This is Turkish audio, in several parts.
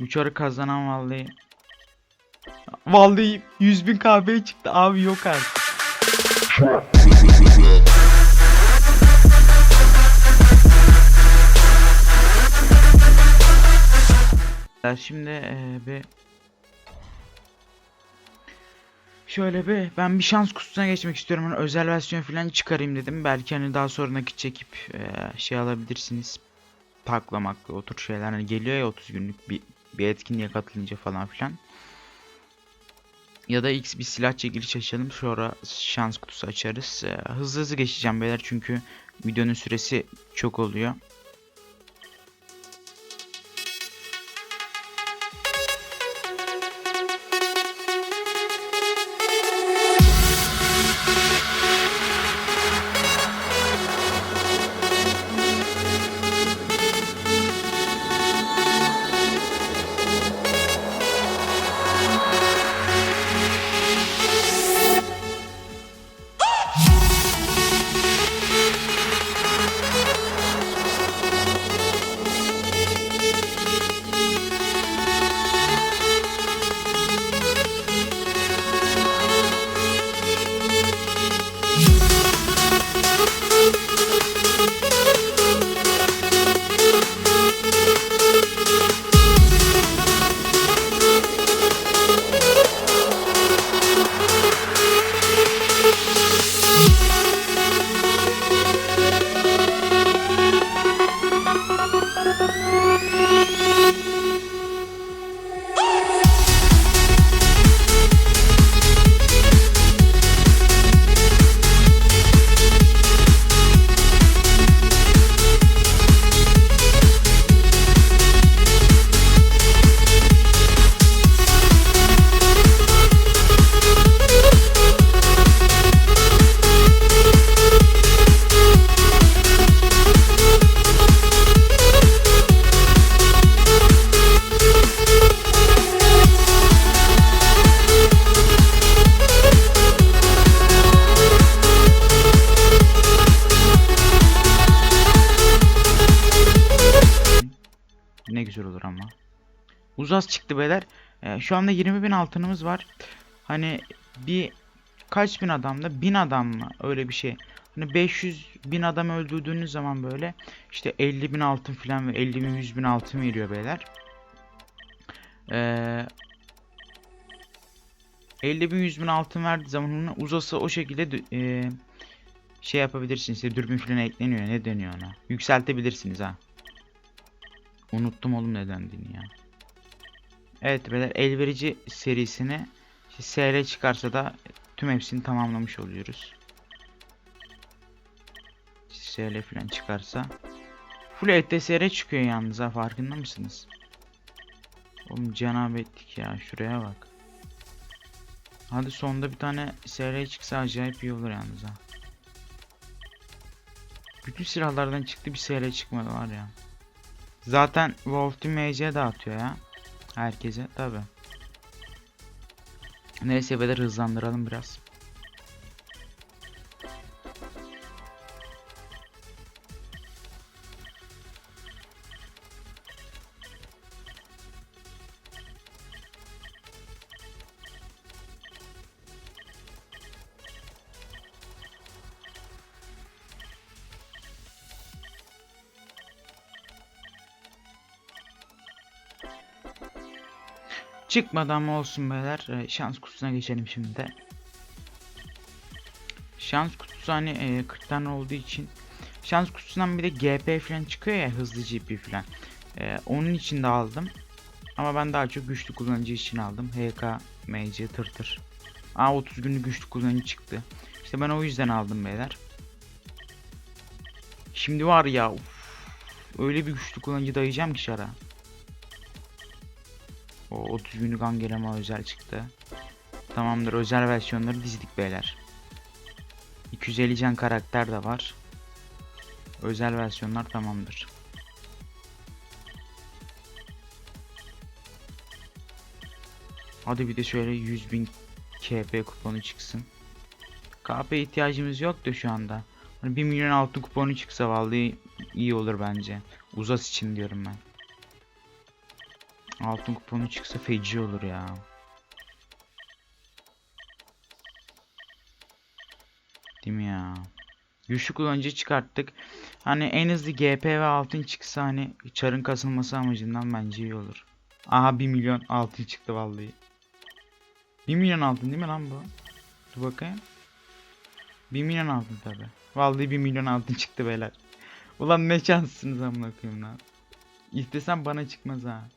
Uçarı kazanan vallahi. Vallahi 100 bin KB çıktı abi yok artık. Ya Şimdi eee, bir Şöyle bir ben bir şans kutusuna geçmek istiyorum. Hani özel versiyon falan çıkarayım dedim. Belki hani daha sonra nakit çekip eee, şey alabilirsiniz. Paklamakla o tür şeyler hani geliyor ya 30 günlük bir, bir etkinliğe katılınca falan filan. Ya da X bir silah çekiliş açalım sonra şans kutusu açarız. Eee, hızlı hızlı geçeceğim beyler çünkü videonun süresi çok oluyor. Ne güzel olur ama. Uzas çıktı beyler. Ee, şu anda 20 bin altınımız var. Hani bir kaç bin adamda? Bin adam mı? Öyle bir şey. Hani 500 bin adam öldürdüğünüz zaman böyle işte 50 bin altın falan ve 50 bin 100 bin altın veriyor beyler. Ee, 50 bin 100 bin altın verdiği zaman uzası o şekilde ee, şey yapabilirsiniz. İşte dürbün falan ekleniyor. Ne deniyor ona? Yükseltebilirsiniz ha. Unuttum oğlum ne dendiğini ya. Evet beyler elverici serisini işte SR çıkarsa da tüm hepsini tamamlamış oluyoruz. SR falan çıkarsa. Full ETSR çıkıyor yalnız ha farkında mısınız? Oğlum cenab ettik ya şuraya bak. Hadi sonunda bir tane SR çıksa acayip iyi olur yalnız ha. Bütün silahlardan çıktı bir SR çıkmadı var ya. Zaten Wolf MC dağıtıyor ya. Herkese tabi. Neyse beyler hızlandıralım biraz. Çıkmadan mı olsun beyler. Ee, şans kutusuna geçelim şimdi de. Şans kutusu hani e, 40 tane olduğu için şans kutusundan bir de GP falan çıkıyor ya hızlı GP falan. Ee, onun için de aldım. Ama ben daha çok güçlü kullanıcı için aldım. HK, MC, tır tır. Aa 30 günlük güçlü kullanıcı çıktı. İşte ben o yüzden aldım beyler. Şimdi var ya uf, öyle bir güçlü kullanıcı dayayacağım ki şara. O 30 günlük Angelema özel çıktı. Tamamdır özel versiyonları dizdik beyler. 250 can karakter de var. Özel versiyonlar tamamdır. Hadi bir de şöyle 100.000 KP kuponu çıksın. KP ihtiyacımız yoktu şu anda. Hani 1 milyon altın kuponu çıksa vallahi iyi olur bence. Uzas için diyorum ben. Altın kuponu çıksa feci olur ya. Değil mi ya? Güçlü kullanıcı çıkarttık. Hani en hızlı GP ve altın çıksa hani çarın kasılması amacından bence iyi olur. Aha 1 milyon altın çıktı vallahi. 1 milyon altın değil mi lan bu? Dur bakayım. 1 milyon altın tabi. Vallahi 1 milyon altın çıktı beyler. Ulan ne şanslısınız amına koyayım lan. İstesem bana çıkmaz ha.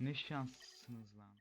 Ne şanslısınız lan.